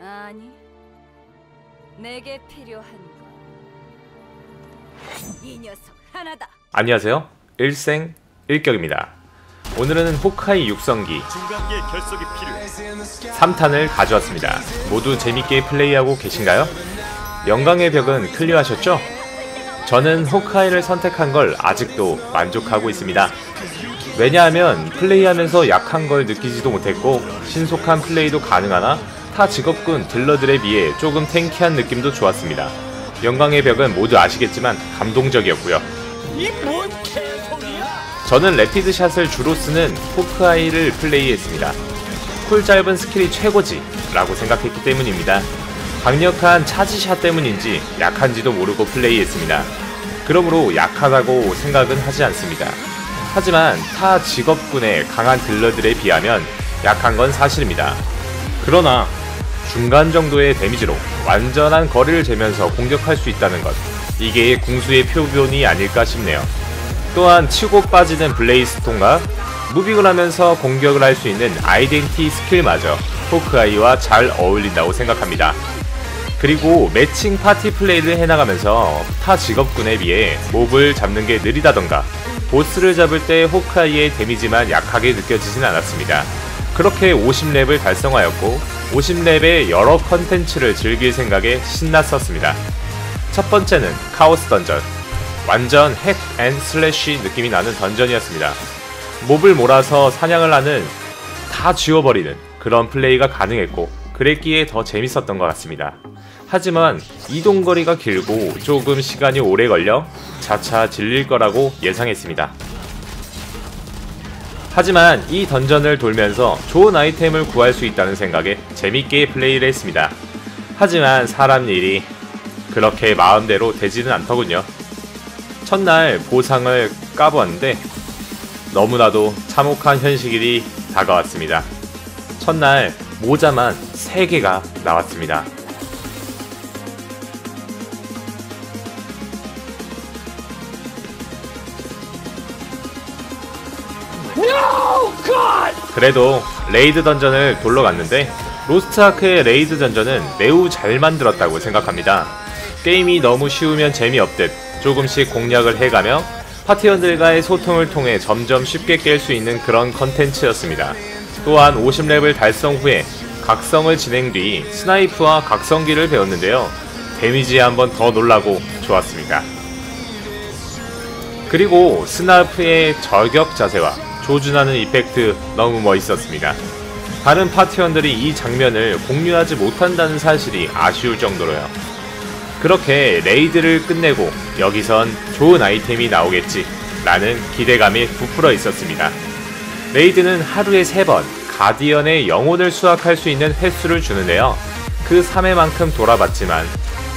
아니, 내게 필요한 건이 녀석 하나다. 안녕하세요. 일생 일격입니다. 오늘은 호카이 육성기 중간계 결석이 필요해. 3탄을 가져왔습니다. 모두 재밌게 플레이하고 계신가요? 영광의 벽은 클리어하셨죠? 저는 호카이를 선택한 걸 아직도 만족하고 있습니다. 왜냐하면 플레이하면서 약한 걸 느끼지도 못했고 신속한 플레이도 가능하나 타 직업군 딜러들에 비해 조금 탱키한 느낌도 좋았습니다. 영광의 벽은 모두 아시겠지만 감동적이었고요. 저는 래피드 샷을 주로 쓰는 호크아이를 플레이했습니다. 쿨 짧은 스킬이 최고지 라고 생각했기 때문입니다. 강력한 차지샷 때문인지 약한지도 모르고 플레이했습니다. 그러므로 약하다고 생각은 하지 않습니다. 하지만 타 직업군의 강한 딜러들에 비하면 약한 건 사실입니다. 그러나 중간 정도의 데미지로 완전한 거리를 재면서 공격할 수 있다는 것 이게 궁수의 표본이 아닐까 싶네요. 또한 치고 빠지는 블레이스톤과 무빙을 하면서 공격을 할 수 있는 아이덴티 스킬마저 호크아이와 잘 어울린다고 생각합니다. 그리고 매칭 파티 플레이를 해나가면서 타 직업군에 비해 몹을 잡는 게 느리다던가 보스를 잡을 때 호크아이의 데미지만 약하게 느껴지진 않았습니다. 그렇게 50렙을 달성하였고 50렙의 여러 컨텐츠를 즐길 생각에 신났었습니다. 첫 번째는 카오스 던전. 완전 핵 앤 슬래시 느낌이 나는 던전이었습니다. 몹을 몰아서 사냥을 하는 다 지워버리는 그런 플레이가 가능했고 그랬기에 더 재밌었던 것 같습니다. 하지만 이동거리가 길고 조금 시간이 오래 걸려 자차 질릴 거라고 예상했습니다. 하지만 이 던전을 돌면서 좋은 아이템을 구할 수 있다는 생각에 재밌게 플레이를 했습니다. 하지만 사람 일이 그렇게 마음대로 되지는 않더군요. 첫날 보상을 까보았는데 너무나도 참혹한 현실이 다가왔습니다. 첫날 모자만 3개가 나왔습니다. 그래도 레이드 던전을 돌러 갔는데 로스트아크의 레이드 던전은 매우 잘 만들었다고 생각합니다. 게임이 너무 쉬우면 재미없듯 조금씩 공략을 해가며 파티원들과의 소통을 통해 점점 쉽게 깰 수 있는 그런 컨텐츠였습니다. 또한 50렙을 달성 후에 각성을 진행 뒤 스나이프와 각성기를 배웠는데요. 데미지에 한번 더 놀라고 좋았습니다. 그리고 스나이프의 저격 자세와 조준하는 이펙트 너무 멋있었습니다. 다른 파티원들이 이 장면을 공유하지 못한다는 사실이 아쉬울 정도로요. 그렇게 레이드를 끝내고 여기선 좋은 아이템이 나오겠지 라는 기대감이 부풀어 있었습니다. 레이드는 하루에 3번 가디언의 영혼을 수확할 수 있는 횟수를 주는데요. 그 3회만큼 돌아봤지만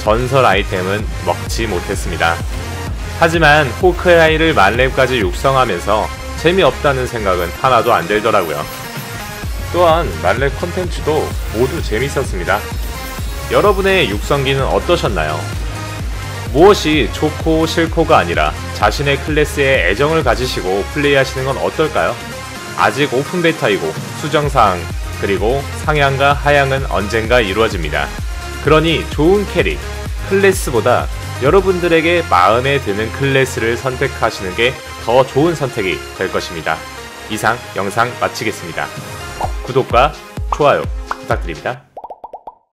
전설 아이템은 먹지 못했습니다. 하지만 호크아이를 만렙까지 육성하면서 재미없다는 생각은 하나도 안 들더라고요. 또한 만렙 컨텐츠도 모두 재밌었습니다. 여러분의 육성기는 어떠셨나요? 무엇이 좋고 싫고가 아니라 자신의 클래스에 애정을 가지시고 플레이하시는 건 어떨까요? 아직 오픈 베타이고 수정사항 그리고 상향과 하향은 언젠가 이루어집니다. 그러니 좋은 캐릭, 클래스보다 여러분들에게 마음에 드는 클래스를 선택하시는 게 더 좋은 선택이 될 것입니다. 이상 영상 마치겠습니다. 구독과 좋아요 부탁드립니다.